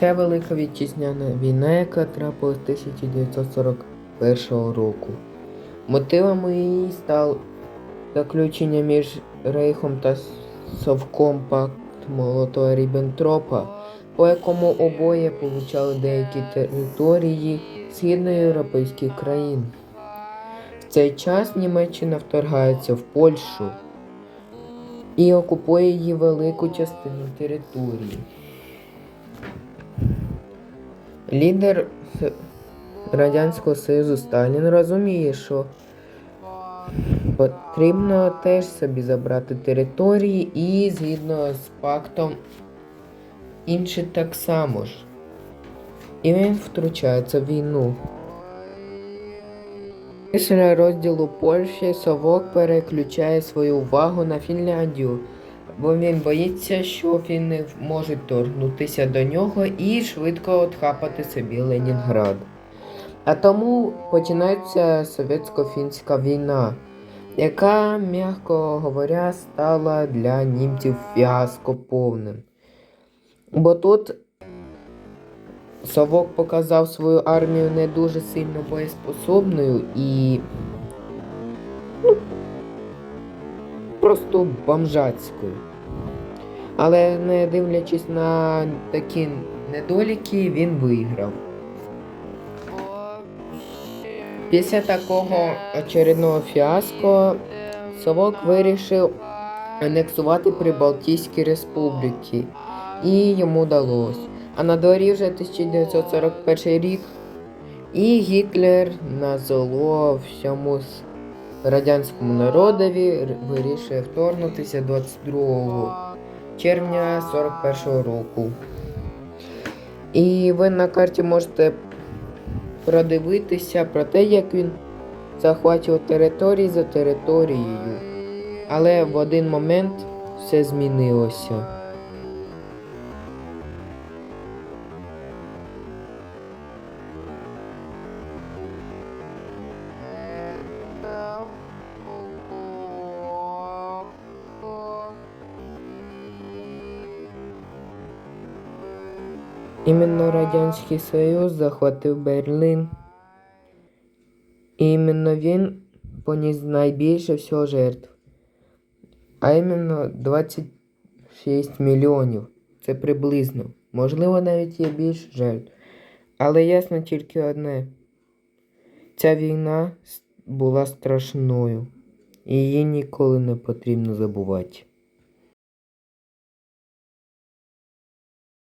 Це Велика Вітчизняна війна, яка трапилась 1941 року. Мотивами її став заключення між Рейхом та Совком пакт Молотова Ріббентропа, по якому обоє получали деякі території східноєвропейських країн. В цей час Німеччина вторгається в Польщу і окупує її велику частину території. Лідер Радянського Союзу Сталін розуміє, що потрібно теж собі забрати території і згідно з пактом інші так само ж. І він втручається в війну. Після розділу Польщі Совок переключає свою увагу на Фінляндію, бо він боїться, що фіни можуть торгнутися до нього і швидко отхапати собі Ленінград. А тому починається совєтсько-фінська війна, яка, м'яко говоря, стала для німців фіаско повним. Бо тут Совок показав свою армію не дуже сильно боєспособною і ну, просто бомжацькою. Але не дивлячись на такі недоліки, він виграв. Після такого очередного фіаско Совок вирішив анексувати Прибалтійські республіки, і йому вдалося. А на дворі вже 1941 рік, і Гітлер на зло всьому радянському народові вирішує вторгнутися 22 червня 41 року. І ви на карті можете продивитися про те, як він захвачував території за територією. Але в один момент все змінилося. Іменно Радянський Союз захватив Берлін. І іменно він поніс найбільше всього жертв. А іменно 26 мільйонів. Це приблизно. Можливо, навіть є більше жертв. Але ясно тільки одне. Ця війна була страшною. І її ніколи не потрібно забувати.